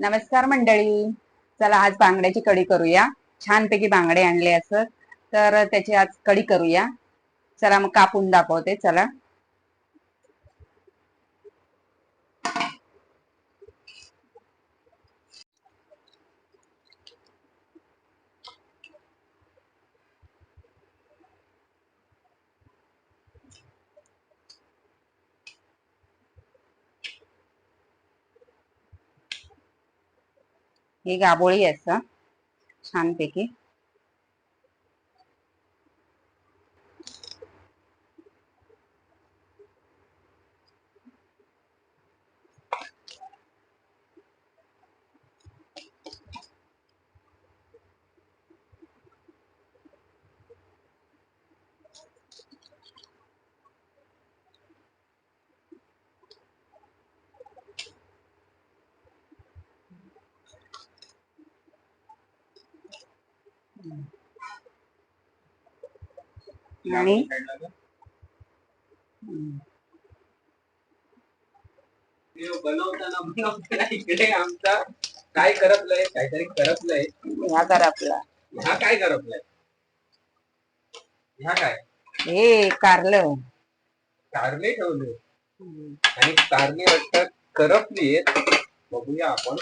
नमस्कार मंडळी. चला आज बांगड्याची कढी करूया. छानपैकी बांगडे आणले असं तर त्याची आज कढी करूया. चला मग कापून दाखवते. चला. ही गाबोळी असं छानपैकी. आणि. बनवताना बनवताना इकडे आमचा काय करपलंय काहीतरी करपलंय. ह्या कर आपला ह्या काय करपलंय? ह्या काय? हे कारलं. कारले ठेवले. आणि कारले वाटतं करपली बघूया आपण.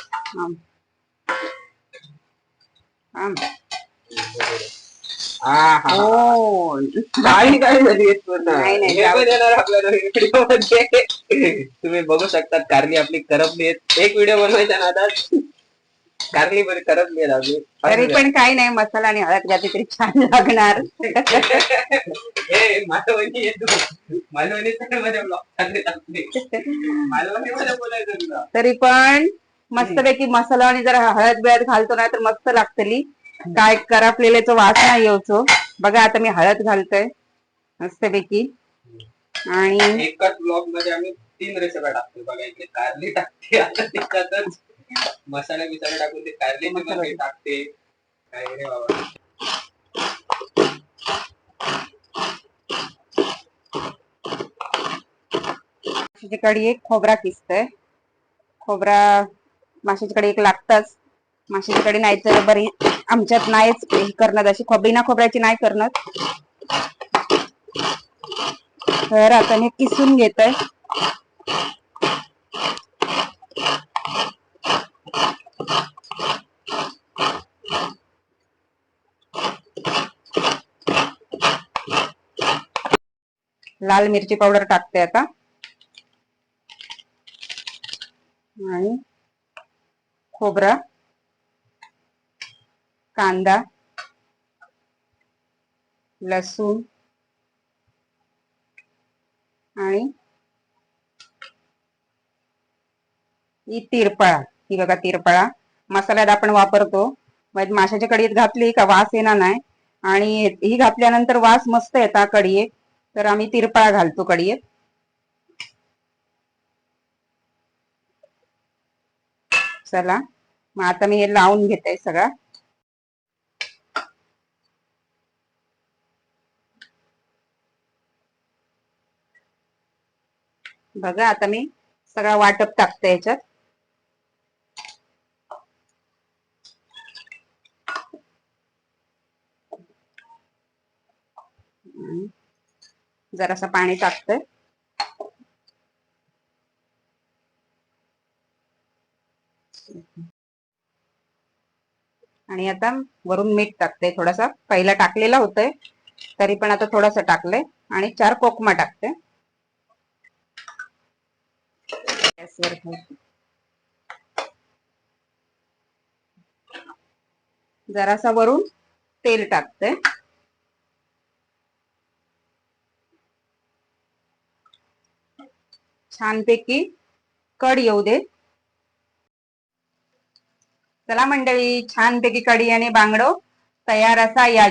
काही काय झाली पण तुम्ही बघू शकता कारली आपली करपली एक व्हिडिओ बनवायच्या नादात कारली बरी करपली आपली तरी पण काही नाही मसाला आणि हळद घातली तरी छान लागणार. हे मालवणी येतो मालवणी मध्ये मालवणी मध्ये बोलायचं तरी पण मस्तपैकी मसाला आणि जर हळद बिळद घालतो ना तर मस्त लागतली. काय करपलेल्याचा वास नाही येऊचो बघा आता मी हळद घालतोय. मस्तपैकी. आणि एकाच ब्लॉगमध्ये आम्ही तीन रेसिपी टाकतो बघा इकडे कारली टाकते. आता तिच्यातच मसाले बिसाले टाकून ते कारली मसाला. टाकते. काय रे बाबा. माशाची कढी एक खोबरा किसतोय. खोबरा माशाची कढी एक लागतच. माशांकडे कढी नाही तर बरी. आमच्यात नाहीच हे करणार अशी खोबरीना खोबऱ्याची नाही करणार. तर आता मी किसून घेतोय. लाल मिरची पावडर टाकते आता. आणि खोबरा. कांदा लसूण आणि ही तिरपळा. ही बघा तिरपळा. मसाल्यात आपण वापरतो. म्हणजे माशाच्या कडीत घातली का वास येणार नाही. आणि ही घातल्यानंतर वास मस्त येता कढीत तर आम्ही तिरपळा घालतो कढीत चला. मग आता मी हे लावून घेते सगळं. बघा आता मी सगळा वाटप टाकते याच्यात. हम्म. जरासं पाणी टाकते. आणि आता वरून मीठ टाकते थोडासा. पहिला टाकलेला होतंय तरी पण आता थोडासा टाकलंय आणि चार कोकमा टाकते. गॅसवर ठेवते. जरासा वरून तेल टाकते. छानपैकी कड येऊ दे. चला मंडळी छानपैकी कढी आणि बांगडो तयार असा या